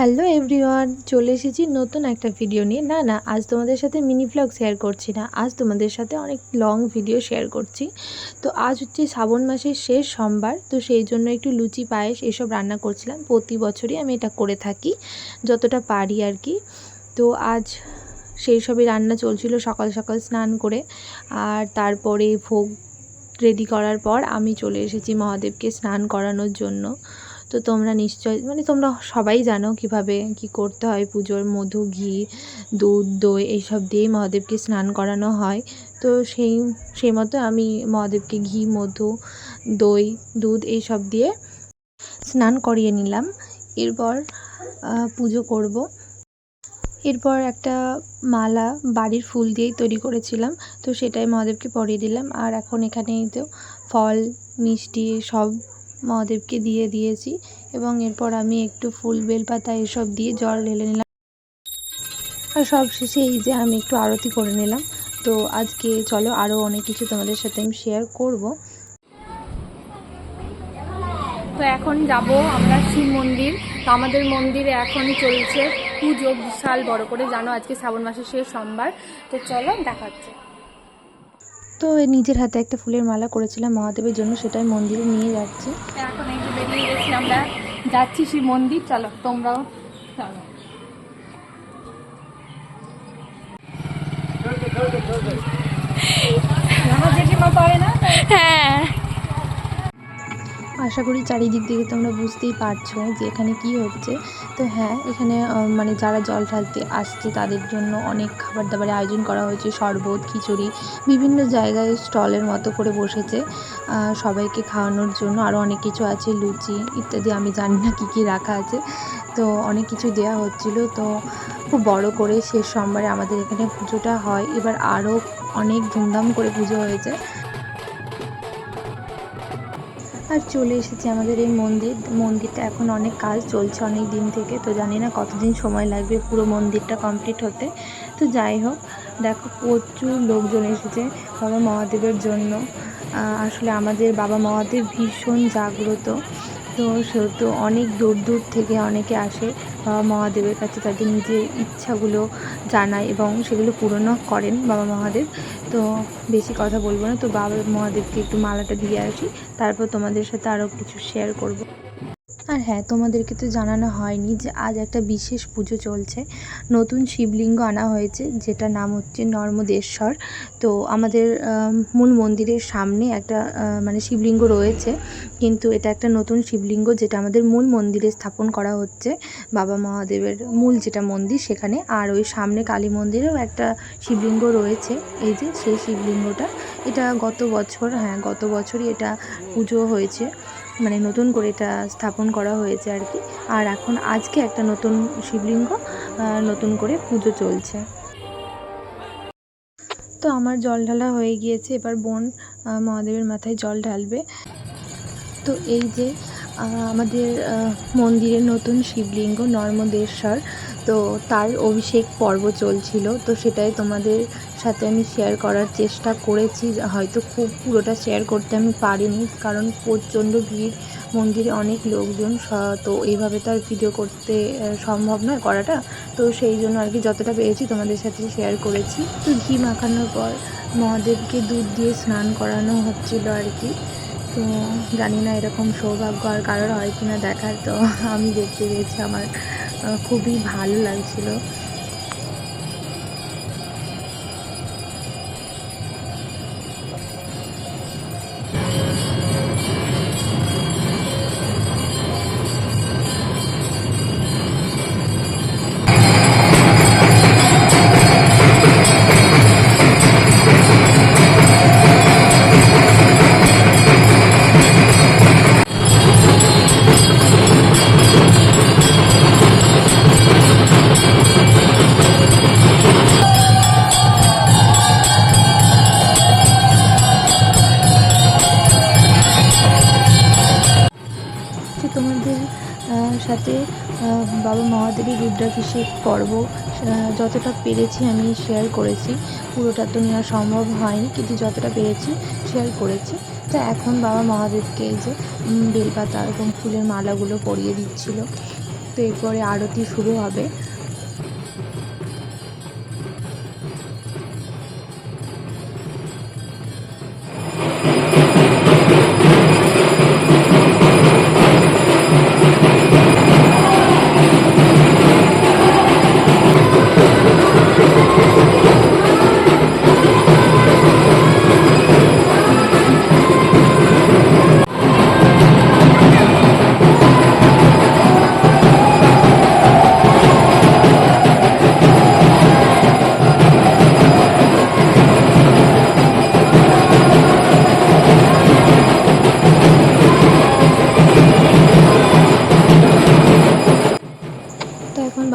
Hello everyone, চলে এসেছি নতুন একটা ভিডিও নিয়ে। না না, আজ তোমাদের সাথে মিনি ভ্লগ শেয়ার করছি না। আজ তোমাদের সাথে অনেক লং ভিডিও শেয়ার করছি। তো আজ হচ্ছে শ্রাবণ মাসের শেষ সোমবার, তো সেই জন্য একটু লুচি, পায়েস এসব রান্না করছিলাম। প্রতি বছরই আমি এটা করে থাকি, যতটা পারি আর কি। তো আজ সেই সবই রান্না চলছিল সকাল সকাল স্নান করে। আর তারপরে ভোগ রেডি করার পর আমি চলে এসেছি মহাদেবকে স্নান করানোর জন্য। তো তোমরা নিশ্চয় মানে তোমরা সবাই জানো কীভাবে কি করতে হয় পুজোর, মধু, ঘি, দুধ, দই এইসব দিয়েই মহাদেবকে স্নান করানো হয়। তো সেই সেই মতো আমি মহাদেবকে ঘি, মধু, দই, দুধ এইসব দিয়ে স্নান করিয়ে নিলাম। এরপর পুজো করব। এরপর একটা মালা, বাড়ির ফুল দিয়েই তৈরি করেছিলাম। তো সেটাই মহাদেবকে পরিয়ে দিলাম। আর এখন এখানে তো ফল, মিষ্টি সব মহাদেবকে দিয়ে দিয়েছি এবং এরপর আমি একটু ফুল, বেলপাতা এসব দিয়ে জল ঢেলে নিলাম। আর সব শেষে এই যে আমি একটু আরতি করে নিলাম। তো আজকে চলো আরও অনেক কিছু তোমাদের সাথে আমি শেয়ার করব। তো এখন যাব আমরা শিব মন্দির। তো আমাদের মন্দিরে এখন চলছে পুজো বিশাল বড় করে। জানো আজকে শ্রাবণ মাসের শেষ সোমবার। তো চলো দেখাচ্ছে। তো নিজের হাতে একটা ফুলের মালা করেছিলাম মহাদেবের জন্য সেটাই মন্দিরে নিয়ে যাচ্ছি। এখন এই যে বেরিয়ে গেছি আমরা যাচ্ছি সেই মন্দির। চলো তোমরাও চলো। জেঠিমা পারে না? হ্যাঁ। আশা করি চারিদিক থেকে তোমরা বুঝতেই পারছ যে এখানে কি হচ্ছে। তো হ্যাঁ এখানে মানে যারা জল ঢালতে আসছে তাদের জন্য অনেক খাবার দাবারের আয়োজন করা হয়েছে, শরবত, খিচুড়ি, বিভিন্ন জায়গায় স্টলের মতো করে বসেছে। সবাইকে খাওয়ানোর জন্য আরও অনেক কিছু আছে, লুচি ইত্যাদি, আমি জানি না কী কী রাখা আছে। তো অনেক কিছু দেওয়া হচ্ছিল। তো খুব বড় করে শেষ সোমবারে আমাদের এখানে পুজোটা হয়। এবার আরও অনেক ধুমধাম করে পুজো হয়েছে। আর চলে এসেছি আমাদের এই মন্দির। মন্দিরটা এখন অনেক কাজ চলছে, অনেক দিন থেকে। তো জানি না কতদিন সময় লাগবে পুরো মন্দিরটা কমপ্লিট হতে। তো যাই হোক, দেখো প্রচুর লোকজন এসেছে বাবা মহাদেবের জন্য। আসলে আমাদের বাবা মহাদেব ভীষণ জাগ্রত। তো সেহেতু অনেক দূর দূর থেকে অনেকে আসে বাবা মহাদেবের কাছে তাদের নিজের ইচ্ছাগুলো জানায় এবং সেগুলো পূরণও করেন বাবা মহাদেব। তো বেশি কথা বলব না, তো বাবা মহাদেবকে একটু মালাটা দিয়ে আসি, তারপর তোমাদের সাথে আরও কিছু শেয়ার করব। আর হ্যাঁ তোমাদেরকে তো জানানো হয়নি যে আজ একটা বিশেষ পুজো চলছে। নতুন শিবলিঙ্গ আনা হয়েছে যেটা নাম হচ্ছে নর্মদেশ্বর। তো আমাদের মূল মন্দিরের সামনে একটা মানে শিবলিঙ্গ রয়েছে। কিন্তু এটা একটা নতুন শিবলিঙ্গ যেটা আমাদের মূল মন্দিরে স্থাপন করা হচ্ছে। বাবা মহাদেবের মূল যেটা মন্দির সেখানে। আর ওই সামনে কালী মন্দিরেও একটা শিবলিঙ্গ রয়েছে। এই যে সেই শিবলিঙ্গটা। এটা গত বছর হ্যাঁ গত বছরই এটা পুজো হয়েছে। মানে নতুন করে এটা স্থাপন করা হয়েছে আর কি। আর এখন আজকে একটা নতুন শিবলিঙ্গ নতুন করে পুজো চলছে। তো আমার জল ঢালা হয়ে গিয়েছে, এবার বোন মহাদেবের মাথায় জল ঢালবে। তো এই যে আমাদের মন্দিরের নতুন শিবলিঙ্গ নর্মদেশ্বর তো তার অভিষেক পর্ব চলছিল, তো সেটাই তোমাদের সাথে আমি শেয়ার করার চেষ্টা করেছি। হয়তো খুব পুরোটা শেয়ার করতে আমি পারিনি, কারণ প্রচণ্ড ভিড়, মন্দিরে অনেক লোকজন তো এইভাবে তো আর ভিডিও করতে সম্ভব নয় করাটা। তো সেই জন্য আর কি যতটা পেরেছি তোমাদের সাথে শেয়ার করেছি। তো ঘি মাখানোর পর মহাদেবকে দুধ দিয়ে স্নান করানো হচ্ছিল আর কি। তো জানি না এরকম সৌভাগ্য আর কারোর হয় কি না দেখার, তো আমি দেখতে গেছি আমার খুবই ভালো লাগছিল। তোমাদের সাথে বাবা মহাদেবী রুদ্রাভিষেক পর্ব যতটা পেরেছি আমি শেয়ার করেছি, পুরোটা তো নেওয়া সম্ভব হয়নি, কিন্তু যতটা পেরেছি শেয়ার করেছি। তা এখন বাবা মহাদেবকে যে বেলপাতা এবং ফুলের মালাগুলো পরিয়ে দিচ্ছিল। তো এরপরে আরতি শুরু হবে।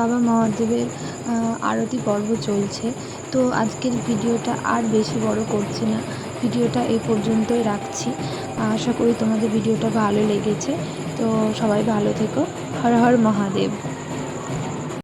বাবা মহাদেবের আরতি পর্ব চলছে। তো আজকের ভিডিওটা আর বেশি বড় করছি না। ভিডিওটা এই পর্যন্তই রাখছি। আশা করি তোমাদের ভিডিওটা ভালো লেগেছে। তো সবাই ভালো থেকো। হর হর মহাদেব।